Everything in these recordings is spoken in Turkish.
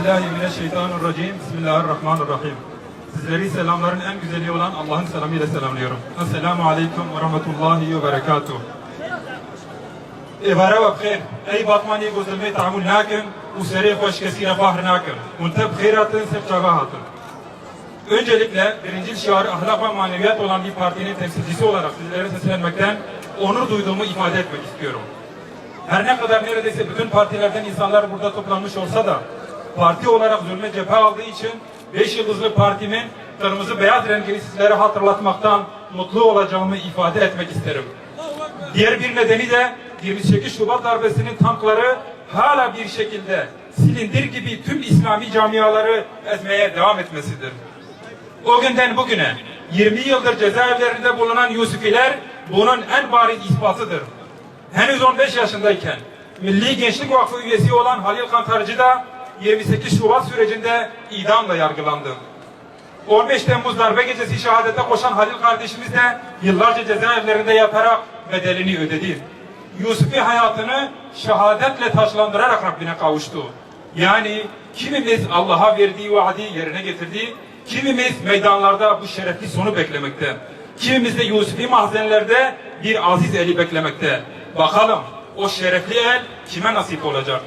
billahi mineşşeytanirracim. Bismillahirrahmanirrahim. Sizleri selamların en güzeli olan Allah'ın selamıyla selamlıyorum. Esselamu aleyküm ve rahmetullahi ve berekatuhu. اباره و بخیر ای باطمانی گزلمه تعامل نکن و seri hoş kesine fahr nakin. Unte bkhairatın sepçabahatın. Öncelikle birincil şiarı ahlak ve maneviyat olan bir partinin temsilcisi olarak sizlere seslenmekten onur duyduğumu ifade etmek istiyorum. Her ne kadar neredeyse bütün partilerden insanlar burada toplanmış olsa da parti olarak zulme cephe aldığı için 5 yıldızlı partimin kırmızı beyaz rengini sizlere hatırlatmaktan mutlu olacağımı ifade etmek isterim. Diğer bir nedeni de 28 Şubat darbesinin tankları hala bir şekilde silindir gibi tüm İslami camiaları ezmeye devam etmesidir. O günden bugüne 20 yıldır cezaevlerinde bulunan Yusufiler bunun en bariz ispatıdır. Henüz 15 yaşındayken Milli Gençlik Vakfı üyesi olan Halil Kantarcı da 28 Şubat sürecinde idamla yargılandı. 15 Temmuz darbe gecesi şehadete koşan Halil kardeşimiz de yıllarca cezaevlerinde yatarak bedelini ödedi. Yusufi hayatını şehadetle taşlandırarak Rabbine kavuştu. Yani kimimiz Allah'a verdiği vaadi yerine getirdi, kimimiz meydanlarda bu şerefli sonu beklemekte. Kimimiz de Yusufi mahzenlerde bir aziz eli beklemekte. Bakalım o şerefli el kime nasip olacak?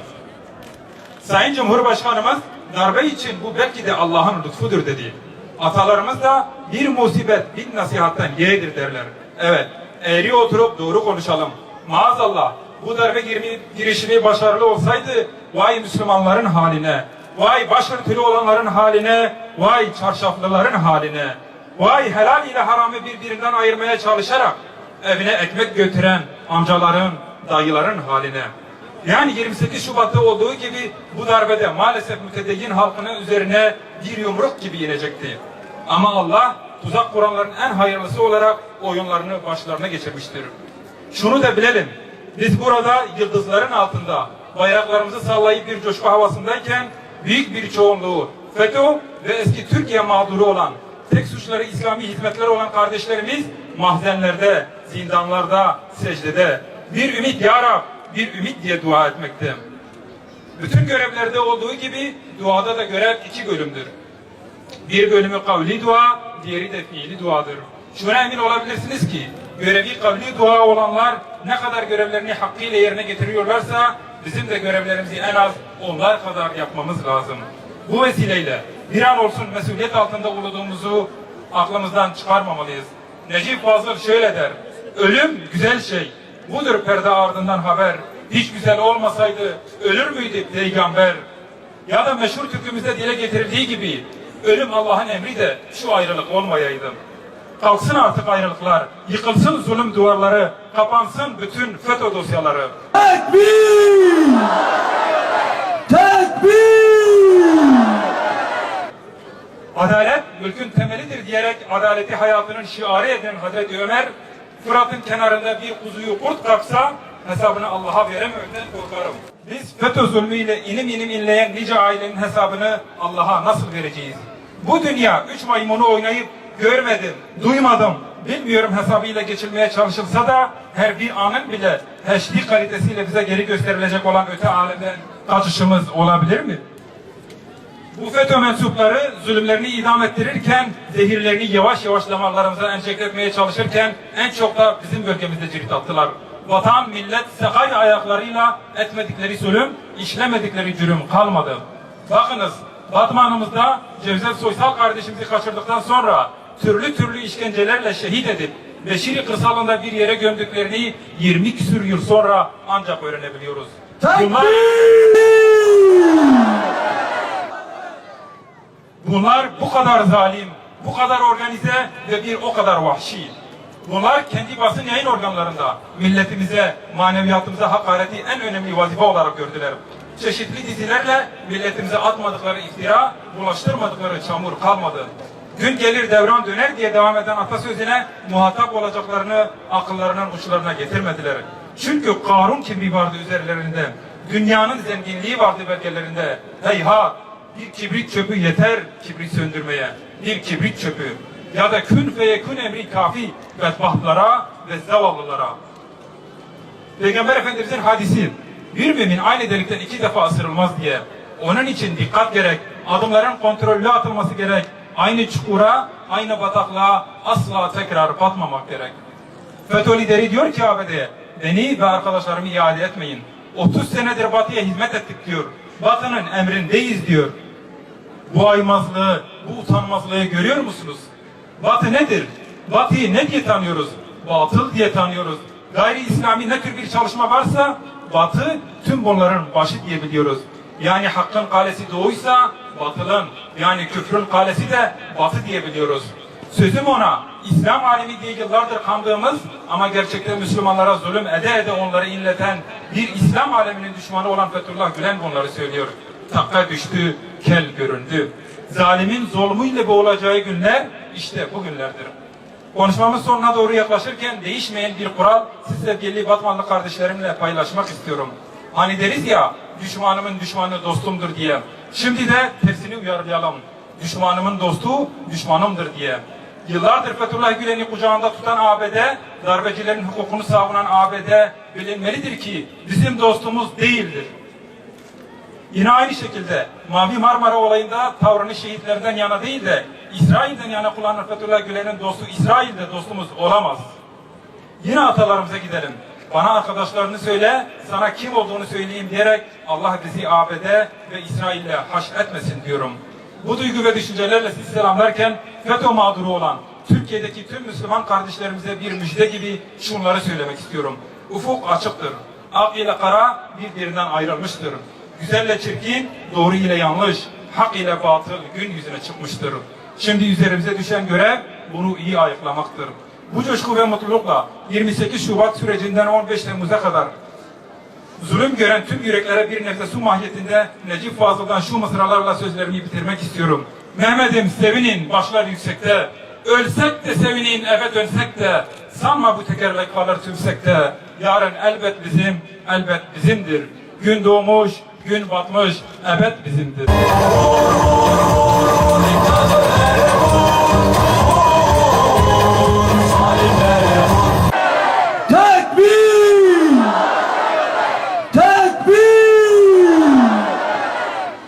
Sayın Cumhurbaşkanımız darbe için bu belki de Allah'ın lütfudur dedi. Atalarımız da bir musibet bir nasihattan yeğdir derler. Evet, eğri oturup doğru konuşalım. Maazallah bu darbe girmi, girişimi başarılı olsaydı vay Müslümanların haline, vay başörtülü olanların haline, vay çarşaflıların haline, vay helal ile haramı birbirinden ayırmaya çalışarak evine ekmek götüren amcaların, dayıların haline. Yani 28 Şubat'ta olduğu gibi bu darbede maalesef mütedeyyin halkının üzerine bir yumruk gibi inecekti. Ama Allah tuzak kuranların en hayırlısı olarak oyunlarını başlarına geçirmiştir. Şunu da bilelim. Biz burada yıldızların altında bayraklarımızı sallayıp bir coşku havasındayken büyük bir çoğunluğu FETÖ ve eski Türkiye mağduru olan tek suçları İslami hizmetler olan kardeşlerimiz mahzenlerde, zindanlarda, secdede bir ümit ya bir ümit diye dua etmekte. Bütün görevlerde olduğu gibi duada da görev iki bölümdür. Bir bölümü kavli dua, diğeri de fiili duadır. Şuna emin olabilirsiniz ki görevi kavli dua olanlar ne kadar görevlerini hakkıyla yerine getiriyorlarsa bizim de görevlerimizi en az onlar kadar yapmamız lazım. Bu vesileyle bir an olsun mesuliyet altında bulunduğumuzu aklımızdan çıkarmamalıyız. Necip Fazıl şöyle der, ölüm güzel şey, budur perde ardından haber, hiç güzel olmasaydı ölür müydü peygamber? Ya da meşhur türkümüzde dile getirildiği gibi ölüm Allah'ın emri de şu ayrılık olmayaydı. Kalksın artık ayrılıklar, yıkılsın zulüm duvarları, kapansın bütün FETÖ dosyaları. Tekbir! Tekbir! Adalet mülkün temelidir diyerek adaleti hayatının şiarı eden Hazreti Ömer, Fırat'ın kenarında bir kuzuyu kurt kapsa hesabını Allah'a verememekten korkarım. Biz FETÖ zulmüyle inim inim inleyen nice ailenin hesabını Allah'a nasıl vereceğiz? Bu dünya üç maymunu oynayıp görmedim, duymadım, bilmiyorum hesabıyla geçilmeye çalışılsa da her bir anın bile HD kalitesiyle bize geri gösterilecek olan öte alemden kaçışımız olabilir mi? Bu FETÖ mensupları zulümlerini idam ettirirken, zehirlerini yavaş yavaş damarlarımıza enjekte etmeye çalışırken en çok da bizim bölgemizde cirit attılar. Vatan, millet, sekay ayaklarıyla etmedikleri zulüm, işlemedikleri cürüm kalmadı. Bakınız, Batmanımızda Cevdet Soysal kardeşimizi kaçırdıktan sonra türlü türlü işkencelerle şehit edip Beşiri kırsalında bir yere gömdüklerini 20 küsür yıl sonra ancak öğrenebiliyoruz. Bunlar, Bunlar bu kadar zalim, bu kadar organize ve bir o kadar vahşi. Bunlar kendi basın yayın organlarında milletimize, maneviyatımıza hakareti en önemli vazife olarak gördüler. Çeşitli dizilerle milletimize atmadıkları iftira, bulaştırmadıkları çamur kalmadı. Gün gelir devran döner diye devam eden atasözüne muhatap olacaklarını akıllarının uçlarına getirmediler. Çünkü Karun kibri vardı üzerlerinde. Dünyanın zenginliği vardı belgelerinde. Heyhat! Bir kibrit çöpü yeter kibrit söndürmeye. Bir kibrit çöpü. Ya da kün feyekün emri kafi bedbahtlara ve zavallılara. Peygamber Efendimizin hadisi bir mümin aynı delikten iki defa ısırılmaz diye Onun için dikkat gerek. Adımların kontrollü atılması gerek. Aynı çukura, aynı bataklığa asla tekrar batmamak gerek. FETÖ lideri diyor ki ABD'ye, beni ve arkadaşlarımı iade etmeyin. 30 senedir Batı'ya hizmet ettik diyor. Batı'nın emrindeyiz diyor. Bu aymazlığı, bu utanmazlığı görüyor musunuz? Batı nedir? Batı'yı ne diye tanıyoruz? Batıl diye tanıyoruz. Gayri İslami ne tür bir çalışma varsa Batı tüm bunların başı diye biliyoruz. Yani hakkın kalesi doğuysa batılın, yani küfrün kalesi de batı diye biliyoruz. Sözüm ona, İslam alemi diye yıllardır kandığımız ama gerçekten Müslümanlara zulüm ede ede onları inleten bir İslam aleminin düşmanı olan Fethullah Gülen bunları söylüyor. Takka düştü, kel göründü. Zalimin zulmüyle boğulacağı günler işte bu günlerdir. Konuşmamız sonuna doğru yaklaşırken değişmeyen bir kural siz sevgili Batmanlı kardeşlerimle paylaşmak istiyorum. Hani deriz ya düşmanımın düşmanı dostumdur diye. Şimdi de tersini uyarlayalım. Düşmanımın dostu düşmanımdır diye. Yıllardır Fethullah Gülen'i kucağında tutan ABD, darbecilerin hukukunu savunan ABD bilinmelidir ki bizim dostumuz değildir. Yine aynı şekilde Mavi Marmara olayında tavrını şehitlerden yana değil de İsrail'den yana kullanan Fethullah Gülen'in dostu İsrail de dostumuz olamaz. Yine atalarımıza gidelim. Bana arkadaşlarını söyle, sana kim olduğunu söyleyeyim diyerek Allah bizi ABD ve İsrail'le haş etmesin diyorum. Bu duygu ve düşüncelerle sizi selamlarken FETÖ mağduru olan Türkiye'deki tüm Müslüman kardeşlerimize bir müjde gibi şunları söylemek istiyorum. Ufuk açıktır. Ak ile kara birbirinden ayrılmıştır. Güzelle çirkin, doğru ile yanlış, hak ile batıl gün yüzüne çıkmıştır. Şimdi üzerimize düşen görev bunu iyi ayıklamaktır. Bu coşku ve mutlulukla 28 Şubat sürecinden 15 Temmuz'a kadar zulüm gören tüm yüreklere bir nefes su mahiyetinde Necip Fazıl'dan şu mısralarla sözlerimi bitirmek istiyorum. Mehmet'im sevinin başlar yüksekte, ölsek de sevinin eve dönsek de, sanma bu tekerlek kalır tümsekte, yarın elbet bizim, elbet bizimdir. Gün doğmuş, gün batmış, ebed bizimdir.